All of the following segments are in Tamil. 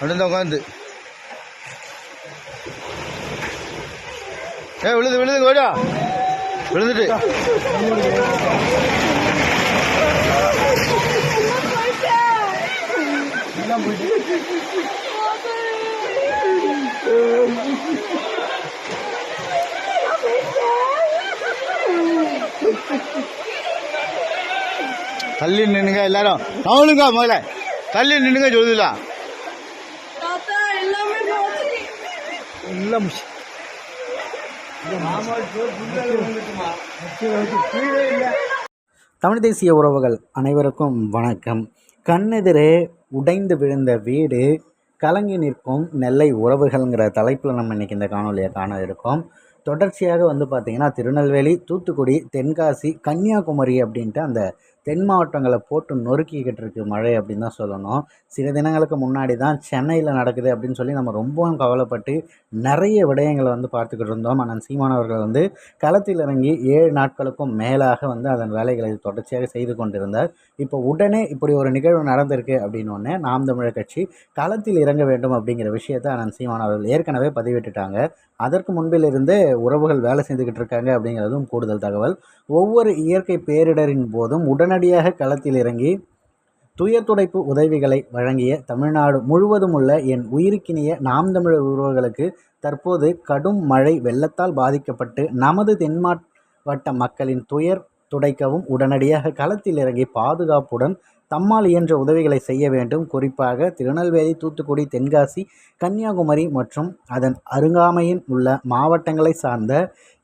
அப்படின்னு உட்காந்து ஏ விழுது விழுது கோடா விழுந்துட்டு. தள்ளி நின்னுங்க எல்லாரும். அவனுங்க முதல்ல. தள்ளி நின்னுங்க சொல்லுதுலாம் எல்லாம் தமிழ் தேசிய உறவுகள் அனைவருக்கும் வணக்கம். கண்ணெதிரே உடைந்து விழுந்த வீடு கலங்கி நிற்கும் நெல்லை உறவுகள்ங்கிற தலைப்பில் நம்ம இன்றைக்கி இந்த காணொலியை காண இருக்கோம். தொடர்ச்சியாக வந்து பார்த்திங்கன்னா திருநெல்வேலி தூத்துக்குடி தென்காசி கன்னியாகுமரி அப்படின்ட்டு அந்த தென் மாவட்டங்களை போட்டு நொறுக்கிக்கிட்டு இருக்கு மழை அப்படின்னு தான் சொல்லணும். சில தினங்களுக்கு முன்னாடி தான் சென்னையில் நடக்குது அப்படின்னு சொல்லி நம்ம ரொம்பவும் கவலைப்பட்டு நிறைய விடயங்களை வந்து பார்த்துக்கிட்டு இருந்தோம். ஆனால் சீமானவர்கள் வந்து களத்தில் இறங்கி ஏழு நாட்களுக்கும் மேலாக வந்து அதன் வேலைகளை தொடர்ச்சியாக செய்து கொண்டிருந்தார். இப்போ உடனே இப்படி ஒரு நிகழ்வு நடந்திருக்கு அப்படின்னோடனே நாம் தமிழர் கட்சி களத்தில் இறங்க வேண்டும் அப்படிங்கிற விஷயத்தை அனந்த் சீமான் அவர்கள் ஏற்கனவே பதிவிட்டுட்டாங்க. அதற்கு முன்பிலிருந்தே உறவுகள் வேலை செஞ்சுக்கிட்டு இருக்காங்க அப்படிங்கிறதும் கூடுதல் தகவல். ஒவ்வொரு இயற்கை பேரிடரின் போதும் உடனடியாக களத்தில் இறங்கி துயர் துடைப்பு உதவிகளை வழங்கிய தமிழ்நாடு முழுவதும் உள்ள என் உயிருக்கினிய நாம் தமிழர் உறவுகளுக்கு தற்போது கடும் மழை வெள்ளத்தால் பாதிக்கப்பட்டு நமது தென்மாவட்ட மக்களின் துயர் துடைக்கவும் உடனடியாக களத்தில் இறங்கி பாதுகாப்புடன் தம்மால் இயன்ற உதவிகளை செய்ய வேண்டும். குறிப்பாக திருநெல்வேலி தூத்துக்குடி தென்காசி கன்னியாகுமரி மற்றும் அதன் அருகாமையில் உள்ள மாவட்டங்களை சார்ந்த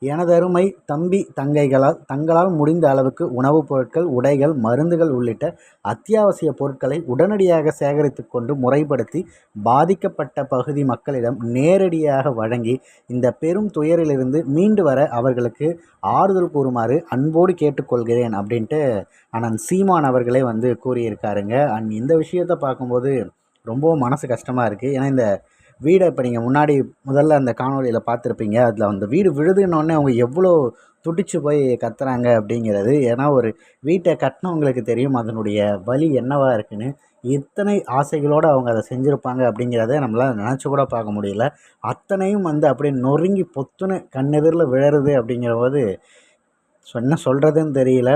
எனதருமை தம்பி தங்கைகளால் தங்களால் முடிந்த அளவுக்கு உணவுப் பொருட்கள் உடைகள் மருந்துகள் உள்ளிட்ட அத்தியாவசிய பொருட்களை உடனடியாக சேகரித்து கொண்டு முறைப்படுத்தி பாதிக்கப்பட்ட பகுதி மக்களிடம் நேரடியாக வழங்கி இந்த பெரும் துயரிலிருந்து மீண்டு வர அவர்களுக்கு ஆறுதல் கூறுமாறு அன்போடு கேட்டுக்கொள்கிறேன் அப்படின்ட்டு அண்ணன் சீமான் அவர்களே வந்து கூறியிருக்காருங்க. அண்ட் இந்த விஷயத்தை பார்க்கும்போது ரொம்பவும் மனசு கஷ்டமாக இருக்குது ஏன்னா இந்த வீடை இப்போ நீங்கள் முன்னாடி முதல்ல அந்த காணொலியில் பார்த்துருப்பீங்க. அதில் அந்த வீடு விழுதுன்னொடனே அவங்க எவ்வளோ துடிச்சு போய் கத்துறாங்க அப்படிங்கிறது. ஏன்னா ஒரு வீட்டை கட்டினவங்களுக்கு தெரியும் அதனுடைய வலி என்னவாக இருக்குன்னு. எத்தனை ஆசைகளோடு அவங்க அதை செஞ்சுருப்பாங்க அப்படிங்கிறத நம்மளால் நினச்சி கூட பார்க்க முடியல. அத்தனையும் வந்து அப்படியே நொறுங்கி பொத்துன்னு கண்ணெதிரில் விழருது அப்படிங்கிற போது என்ன சொல்கிறதுன்னு தெரியல.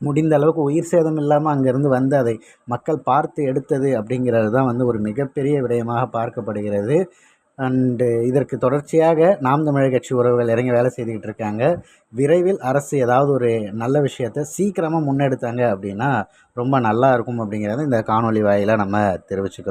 முடிந்த அளவுக்கு உயிர் சேதம் இல்லாமல் அங்கேருந்து வந்து அதை மக்கள் பார்த்து எடுத்தது அப்படிங்கிறது தான் வந்து ஒரு மிகப்பெரிய விடயமாக பார்க்கப்படுகிறது. அண்டு இதற்கு தொடர்ச்சியாக நாம் தமிழர் கட்சி உறவுகள் இறங்கி வேலை செய்துக்கிட்டு இருக்காங்க. விரைவில் அரசு ஏதாவது ஒரு நல்ல விஷயத்தை சீக்கிரமாக முன்னெடுத்தாங்க அப்படின்னா ரொம்ப நல்லா இருக்கும் அப்படிங்கிறத இந்த காணொலி வாயிலாக நம்ம தெரிவிச்சுக்கிறோம்.